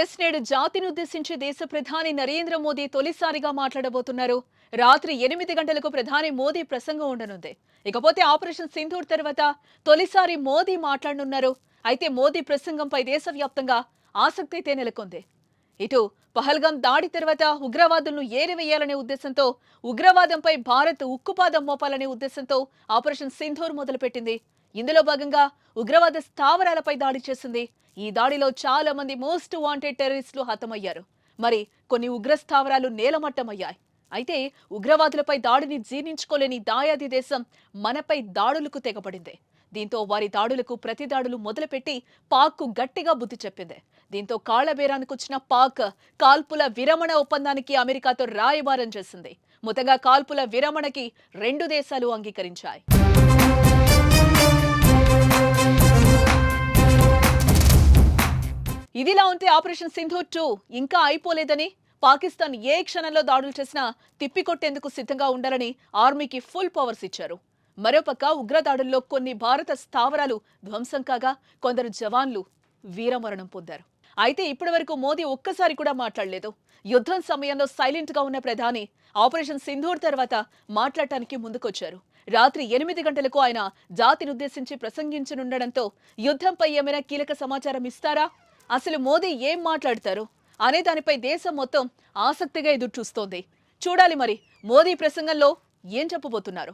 Yes నేడు జాతిని ఉద్దేశించి దేశ ప్రధాని నరేంద్ర మోదీ తొలిసారిగా మాట్లాడబోతున్నారు. రాత్రి ఎనిమిది గంటలకు ప్రధాని మోదీ ప్రసంగం ఉండనుంది. ఇకపోతే ఆపరేషన్ సింధూర్ తర్వాత తొలిసారి మోదీ మాట్లాడనున్నారు. అయితే మోదీ ప్రసంగంపై దేశవ్యాప్తంగా ఆసక్తి అయితే నెలకొంది ఇటు పహల్గాం దాడి తర్వాత ఉగ్రవాదులను ఏరివేయాలనే ఉద్దేశంతో ఉగ్రవాదంపై భారత్ ఉక్కుపాదం మోపాలనే ఉద్దేశంతో ఆపరేషన్ సింధూర్ మొదలుపెట్టింది. ఇందులో భాగంగా ఉగ్రవాద స్థావరాలపై దాడి చేసింది. ఈ దాడిలో చాలా మంది మోస్ట్ వాంటెడ్ టెర్రరిస్టులు హతమయ్యారు. మరి కొన్ని ఉగ్ర స్థావరాలు నేలమట్టమయ్యాయి. అయితే ఉగ్రవాదులపై దాడిని జీర్ణించుకోలేని దాయాది దేశం మనపై దాడులకు తెగపడింది దీంతో వారి దాడులకు ప్రతి దాడులు మొదలుపెట్టి పాక్కు గట్టిగా బుద్ధి చెప్పింది. దీంతో కాళ్ళబేరానికి వచ్చిన పాక్ కాల్పుల విరమణ ఒప్పందానికి అమెరికాతో రాయబారం చేసింది. మొత్తంగా కాల్పుల విరమణకి రెండు దేశాలు అంగీకరించాయి. ఇదిలా ఉంటే ఆపరేషన్ సింధు టూ ఇంకా అయిపోలేదని పాకిస్తాన్ ఏ క్షణంలో దాడులు చేసినా తిప్పికొట్టేందుకు సిద్ధంగా ఉండాలని ఆర్మీకి ఫుల్ పవర్స్ ఇచ్చారు. మరోపక్క ఉగ్రదాడుల్లో కొన్ని భారత స్థావరాలు ధ్వంసం కాగా కొందరు జవాన్లు వీరమరణం పొందారు. అయితే ఇప్పటివరకు మోదీ ఒక్కసారి కూడా మాట్లాడలేదు. యుద్ధం సమయంలో సైలెంట్గా ఉన్న ప్రధాని ఆపరేషన్ సింధూర్ తర్వాత మాట్లాడటానికి ముందుకొచ్చారు. రాత్రి ఎనిమిది గంటలకు ఆయన జాతినుద్దేశించి ప్రసంగించనుండడంతో యుద్ధంపై ఏమైనా కీలక సమాచారం ఇస్తారా? అసలు మోదీ ఏం మాట్లాడతారు అనే దానిపై దేశం మొత్తం ఆసక్తిగా ఎదురు చూస్తోంది చూడాలి మరి మోదీ ప్రసంగంలో ఏం చెప్పబోతున్నారు?